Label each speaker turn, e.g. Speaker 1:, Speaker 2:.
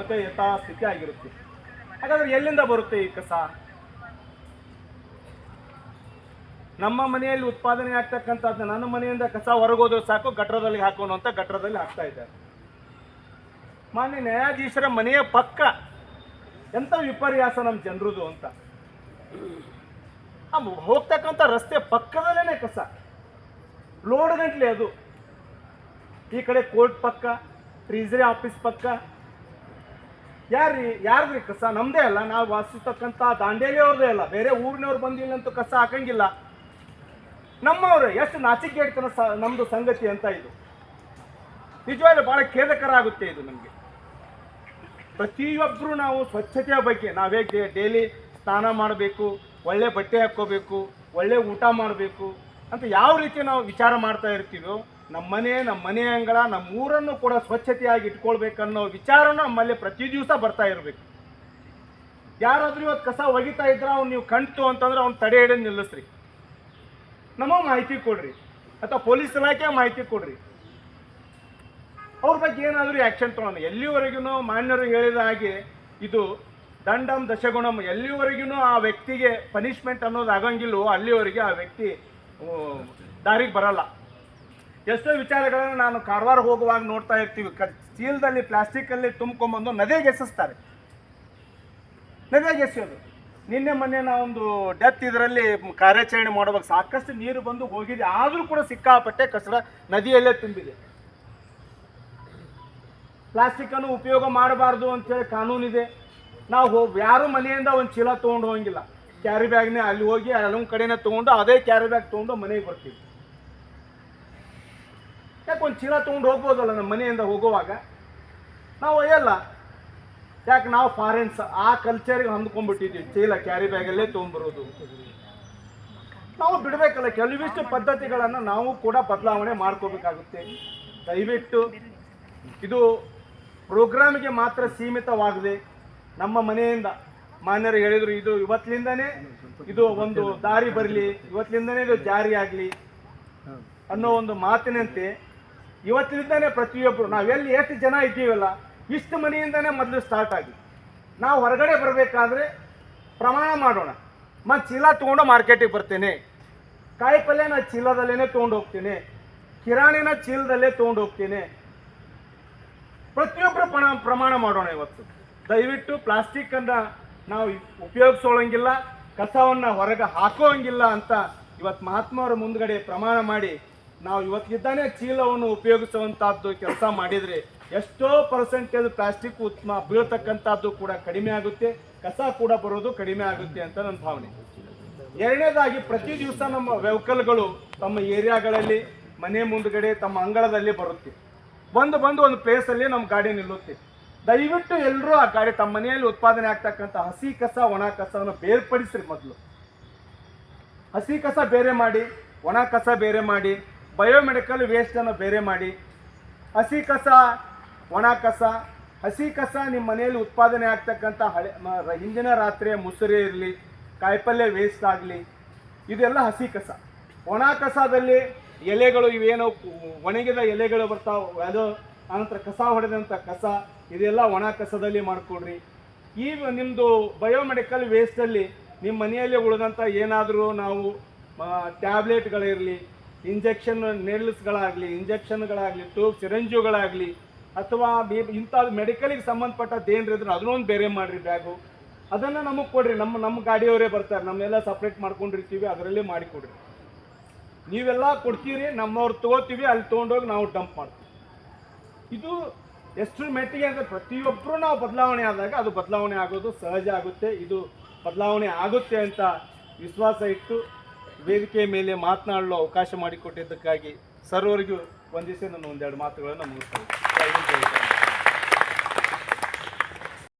Speaker 1: ಮತ್ತೆ ಯಥಾಸ್ಥಿತಿ ಆಗಿರುತ್ತೆ. ಹಾಗಾದ್ರೆ ಎಲ್ಲಿಂದ ಬರುತ್ತೆ ಈ ಕಸ? ನಮ್ಮ ಮನೆಯಲ್ಲಿ ಉತ್ಪಾದನೆ ಆಗ್ತಕ್ಕಂಥದ್ದು ನನ್ನ ಮನೆಯಿಂದ ಕಸ ಹೊರಗೋದ್ರೆ ಸಾಕು, ಗಟ್ರದಲ್ಲಿ ಹಾಕೋಣ ಅಂತ ಗಟ್ರದಲ್ಲಿ ಹಾಕ್ತಾ ಇದ್ದಾರೆ. ಮಾನ್ಯ ನ್ಯಾಯಾಧೀಶರ ಮನೆಯ ಪಕ್ಕ ಎಂಥ ವಿಪರ್ಯಾಸ ನಮ್ಮ ಜನರದು ಅಂತ? ಹೋಗ್ತಕ್ಕಂಥ ರಸ್ತೆ ಪಕ್ಕದಲ್ಲೇ ಕಸ. ಲೋಡ್ ಗಂಟ್ಲೆ ಅದು. ಈ ಕಡೆ ಕೋರ್ಟ್ ಪಕ್ಕ, ಟ್ರೀಸರಿ ಆಫೀಸ್ ಪಕ್ಕ ಯಾರ್ರಿ ಯಾರ್ರಿ ಕಸ? ನಮ್ದೇ ಅಲ್ಲ, ನಾವು ವಾಸಿಸ್ತಕ್ಕಂಥ ದಾಂಡೇಲಿಯವ್ರದೇ ಅಲ್ಲ. ಬೇರೆ ಊರಿನವ್ರು ಬಂದಿಲ್ಲ ಅಂತೂ ಕಸ ಹಾಕಂಗಿಲ್ಲ. ನಮ್ಮವ್ರೆ, ಎಷ್ಟು ನಾಚಿಕೆಡ್ತನ ಸ ನಮ್ಮದು ಸಂಗತಿ ಅಂತ ಇದು. ನಿಜವಾಗ್ಲೂ ಭಾಳ ಖೇದಕರ ಆಗುತ್ತೆ ಇದು ನಮಗೆ. ಪ್ರತಿಯೊಬ್ಬರು ನಾವು ಸ್ವಚ್ಛತೆಯ ಬಗ್ಗೆ, ನಾವೇ ಡೈಲಿ ಸ್ನಾನ ಮಾಡಬೇಕು, ಒಳ್ಳೆ ಬಟ್ಟೆ ಹಾಕ್ಕೋಬೇಕು, ಒಳ್ಳೆ ಊಟ ಮಾಡಬೇಕು ಅಂತ ಯಾವ ರೀತಿ ನಾವು ವಿಚಾರ ಮಾಡ್ತಾ ಇರ್ತೀವೋ ನಮ್ಮ ಮನೆ ನಮ್ಮ ಮನೆ ಅಂಗಳ ನಮ್ಮ ಊರನ್ನು ಕೂಡ ಸ್ವಚ್ಛತೆಯಾಗಿ ಇಟ್ಕೊಳ್ಬೇಕನ್ನೋ ವಿಚಾರನೂ ನಮ್ಮಲ್ಲಿ ಪ್ರತಿ ದಿವಸ ಬರ್ತಾ ಇರಬೇಕು. ಯಾರಾದ್ರೂ ಇವತ್ತು ಕಸ ಒಗಿತಾ ಇದ್ರೆ ಅವ್ನು ನೀವು ಕಣ್ತು ಅಂತಂದ್ರೆ ಅವ್ನು ತಡೆ ಹಿಡಿದು ನಿಲ್ಲಿಸ್ರಿ. ನಮಗೆ ಮಾಹಿತಿ ಕೊಡ್ರಿ. ಅಥವಾ ಪೊಲೀಸ್ ಇಲಾಖೆ ಮಾಹಿತಿ ಕೊಡ್ರಿ. ಅವ್ರ ಬಗ್ಗೆ ಏನಾದರೂ ಆ್ಯಕ್ಷನ್ ತೊಗೊಳೋಣ. ಎಲ್ಲಿವರೆಗೂ ಮಾನ್ಯರು ಹೇಳಿದ ಹಾಗೆ ಇದು ದಂಡಂ ದಶಗುಣಂ. ಎಲ್ಲಿವರೆಗೂ ಆ ವ್ಯಕ್ತಿಗೆ ಪನಿಷ್ಮೆಂಟ್ ಅನ್ನೋದು ಆಗಂಗಿಲ್ಲವೋ ಅಲ್ಲಿವರೆಗೆ ಆ ವ್ಯಕ್ತಿ ದಾರಿಗೆ ಬರಲ್ಲ. ಎಷ್ಟೋ ವಿಚಾರಗಳನ್ನು ನಾನು ಕಾರವಾರ ಹೋಗುವಾಗ ನೋಡ್ತಾ ಇರ್ತೀವಿ. ಕ ಚೀಲದಲ್ಲಿ ಪ್ಲಾಸ್ಟಿಕ್ಕಲ್ಲಿ ತುಂಬ್ಕೊಂಬಂದು ನದಿಗೆ ಎಸಿಸ್ತಾರೆ. ನದಿಯಾಗ ಎಸೆಯೋದು. ನಿನ್ನೆ, ಮೊನ್ನೆ ನಾವೊಂದು ಡೆತ್ ಇದರಲ್ಲಿ ಕಾರ್ಯಾಚರಣೆ ಮಾಡುವಾಗ ಸಾಕಷ್ಟು ನೀರು ಬಂದು ಹೋಗಿದೆ. ಆದರೂ ಕೂಡ ಸಿಕ್ಕಾಪಟ್ಟೆ ಕಸರ ನದಿಯಲ್ಲೇ ತುಂಬಿದೆ. ಪ್ಲಾಸ್ಟಿಕ್ಕನ್ನು ಉಪಯೋಗ ಮಾಡಬಾರ್ದು ಅಂತೇಳಿ ಕಾನೂನಿದೆ. ನಾವು ಹೋಗಿ ಯಾರು ಮನೆಯಿಂದ ಒಂದು ಚೀಲ ತೊಗೊಂಡು ಹೋಗಂಗಿಲ್ಲ ಕ್ಯಾರಿ ಬ್ಯಾಗ್ನೇ ಅಲ್ಲಿ ಹೋಗಿ, ಅಲ್ಲೊಂದು ಕಡೆನೇ ತೊಗೊಂಡು, ಅದೇ ಕ್ಯಾರಿ ಬ್ಯಾಗ್ ತೊಗೊಂಡು ಮನೆಗೆ ಬರ್ತೀವಿ. ಚೀಲ ತೊಗೊಂಡು ಹೋಗ್ಬೋದಲ್ಲ ನಮ್ಮ ಮನೆಯಿಂದ ಹೋಗುವಾಗ? ನಾವು ಒಯ್ಯಲ್ಲ ಯಾಕೆ ನಾವು ಫಾರಿನ್ಸ್ ಆ ಕಲ್ಚರಿಗೆ ಹೊಂದ್ಕೊಂಡ್ಬಿಟ್ಟಿದ್ದೀವಿ ಚೀಲ ಕ್ಯಾರಿ ಬ್ಯಾಗಲ್ಲೇ ತೊಗೊಂಡ್ಬರೋದು. ನಾವು ಬಿಡಬೇಕಲ್ಲ. ಕೆಲವಿಷ್ಟು ಪದ್ಧತಿಗಳನ್ನು ನಾವು ಕೂಡ ಬದಲಾವಣೆ ಮಾಡ್ಕೋಬೇಕಾಗುತ್ತೆ. ದಯವಿಟ್ಟು ಇದು ಪ್ರೋಗ್ರಾಮಿಗೆ ಮಾತ್ರ ಸೀಮಿತವಾಗದೆ. ನಮ್ಮ ಮನೆಯಿಂದ ಮಾನ್ಯರು ಹೇಳಿದರು, ಇದು ಇವತ್ತಿನಿಂದನೇ ಇದು ಒಂದು ದಾರಿ ಬರಲಿ ಇವತ್ತಿನಿಂದನೇ ಇದು ಜಾರಿ ಆಗಲಿ ಅನ್ನೋ ಒಂದು ಮಾತಿನಂತೆ ಇವತ್ತಿನಿಂದನೇ ಪ್ರತಿಯೊಬ್ಬರು ನಾವೆಲ್ಲಿ ಎಷ್ಟು ಜನ ಇದ್ದೀವಲ್ಲ, ಇಷ್ಟು ಮನೆಯಿಂದನೇ ಮೊದಲು ಸ್ಟಾರ್ಟ್ ಆಗಿ. ನಾವು ಹೊರಗಡೆ ಬರಬೇಕಾದ್ರೆ ಪ್ರಮಾಣ ಮಾಡೋಣ. ಮತ್ತು ಚೀಲ ತೊಗೊಂಡು ಮಾರ್ಕೆಟಿಗೆ ಬರ್ತೇನೆ. ಕಾಯಿ ಪಲ್ಯನ ಚೀಲದಲ್ಲೇ ತೊಗೊಂಡು ಹೋಗ್ತೀನಿ. ಕಿರಾಣಿನ ಚೀಲದಲ್ಲೇ ತೊಗೊಂಡು ಹೋಗ್ತೀನಿ. ಪ್ರತಿಯೊಬ್ಬರು ಪ್ರಣ, ಪ್ರಮಾಣ ಮಾಡೋಣ ಇವತ್ತು. ದಯವಿಟ್ಟು ಪ್ಲಾಸ್ಟಿಕ್ಕನ್ನು ನಾವು ಉಪಯೋಗಿಸೋಳಂಗಿಲ್ಲ, ಕಸವನ್ನು ಹೊರಗೆ ಹಾಕೋಂಗಿಲ್ಲ ಅಂತ ಇವತ್ತು ಮಹಾತ್ಮವರ ಮುಂದ್ಗಡೆ ಪ್ರಮಾಣ ಮಾಡಿ ನಾವು ಇವತ್ತಿದ್ದಾನೆ ಚೀಲವನ್ನು ಉಪಯೋಗಿಸುವಂತಹದ್ದು ಕೆಲಸ ಮಾಡಿದರೆ ಎಷ್ಟೋ ಪರ್ಸೆಂಟೇಜ್ ಪ್ಲಾಸ್ಟಿಕ್ ಉತ್ಮ ಬೀಳ್ತಕ್ಕಂಥದ್ದು ಕೂಡ ಕಡಿಮೆ ಆಗುತ್ತೆ, ಕಸ ಕೂಡ ಬರೋದು ಕಡಿಮೆ ಆಗುತ್ತೆ ಅಂತ ನನ್ನ ಭಾವನೆ. ಎರಡನೇದಾಗಿ ಪ್ರತಿ ದಿವಸ ನಮ್ಮ ವೆಹಿಕಲ್ಗಳು ತಮ್ಮ ಏರಿಯಾಗಳಲ್ಲಿ ಮನೆ ಮುಂದ್ಗಡೆ, ತಮ್ಮ ಅಂಗಳದಲ್ಲಿ ಬರುತ್ತೆ. ಬಂದು ಬಂದು ಒಂದು ಪ್ಲೇಸಲ್ಲಿ ನಮ್ಮ ಗಾಡಿ ನಿಲ್ಲುತ್ತೆ. ದಯವಿಟ್ಟು ಎಲ್ಲರೂ ಆ ಗಾಡಿ ತಮ್ಮ ಮನೆಯಲ್ಲಿ ಉತ್ಪಾದನೆ ಆಗ್ತಕ್ಕಂಥ ಹಸಿ ಕಸ, ಒಣ ಕಸವನ್ನು ಬೇರ್ಪಡಿಸ್ರಿ ಮೊದಲು. ಹಸಿ ಕಸ ಬೇರೆ ಮಾಡಿ, ಒಣ ಕಸ ಬೇರೆ ಮಾಡಿ ಬಯೋಮೆಡಿಕಲ್ ವೇಸ್ಟನ್ನು ಬೇರೆ ಮಾಡಿ, ಹಸಿ ಕಸ, ಒಣ ಕಸ, ಹಸಿ ಕಸ ನಿಮ್ಮ ಮನೆಯಲ್ಲಿ ಉತ್ಪಾದನೆ ಆಗ್ತಕ್ಕಂಥ ಹಳೆ ಹಿಂದಿನ ರಾತ್ರಿಯ ಮುಸುರೆ ಇರಲಿ, ಕಾಯಿಪಲ್ಯ ವೇಸ್ಟ್ ಆಗಲಿ, ಇದೆಲ್ಲ ಹಸಿ ಕಸ. ಒಣ ಕಸದಲ್ಲಿ ಎಲೆಗಳು ಇವೇನು ಒಣಗಿದ ಎಲೆಗಳು ಬರ್ತಾವೆ, ಅದು ಆನಂತರ ಕಸ ಹೊಡೆದಂಥ ಕಸ, ಇದೆಲ್ಲ ಒಣ ಕಸದಲ್ಲಿ ಮಾಡಿಕೊಡ್ರಿ. ಈ ನಿಮ್ಮದು ಬಯೋಮೆಡಿಕಲ್ ವೇಸ್ಟಲ್ಲಿ ನಿಮ್ಮ ಮನೆಯಲ್ಲಿ ಉಳಿದಂಥ ಏನಾದರೂ ನಾವು ಟ್ಯಾಬ್ಲೆಟ್ಗಳಿರಲಿ ಇಂಜೆಕ್ಷನ್ ನೆಲ್ಸ್ಗಳಾಗಲಿ ಇಂಜೆಕ್ಷನ್ಗಳಾಗಲಿ, ಟ್ಯೂಬ್ ಸಿರಂಜುಗಳಾಗಲಿ, ಅಥವಾ ಬಿ- ಇಂಥ ಮೆಡಿಕಲಿಗೆ ಸಂಬಂಧಪಟ್ಟದ್ದು ಏನು ಇದ್ರೆ ಅದನ್ನೊಂದು ಬೇರೆ ಮಾಡಿರಿ ಬ್ಯಾಗು. ಅದನ್ನು ನಮಗೆ ಕೊಡಿರಿ. ನಮ್ಮ ನಮ್ಮ ಗಾಡಿಯವರೇ ಬರ್ತಾರೆ. ನಮ್ಮೆಲ್ಲ ಸಪ್ರೇಟ್ ಮಾಡ್ಕೊಂಡಿರ್ತೀವಿ, ಅದರಲ್ಲೇ ಮಾಡಿಕೊಡ್ರಿ ನೀವೆಲ್ಲ ಕೊಡ್ತೀರಿ, ನಮ್ಮವ್ರು ತಗೋತೀವಿ, ಅಲ್ಲಿ ತೊಗೊಂಡೋಗಿ ನಾವು ಡಂಪ್ ಮಾಡ್ತೀವಿ. ಇದು ಎಷ್ಟು ಮೆಟ್ಟಿಗೆ ಅಂದರೆ ಪ್ರತಿಯೊಬ್ಬರು ನಾವು ಬದಲಾವಣೆ ಆದಾಗ ಅದು ಬದಲಾವಣೆ ಆಗೋದು ಸಹಜ ಆಗುತ್ತೆ. ಇದು ಬದಲಾವಣೆ ಆಗುತ್ತೆ ಅಂತ ವಿಶ್ವಾಸ ಇಟ್ಟು ವೇದಿಕೆ ಮೇಲೆ ಮಾತನಾಡಲು ಅವಕಾಶ ಮಾಡಿಕೊಟ್ಟಿದ್ದಕ್ಕಾಗಿ ಸರ್ವರಿಗೂ ವಂದಿಸಿ ನಾನು ಒಂದೆರಡು ಮಾತುಗಳನ್ನು ಮುಗಿಸ್ತೇನೆ.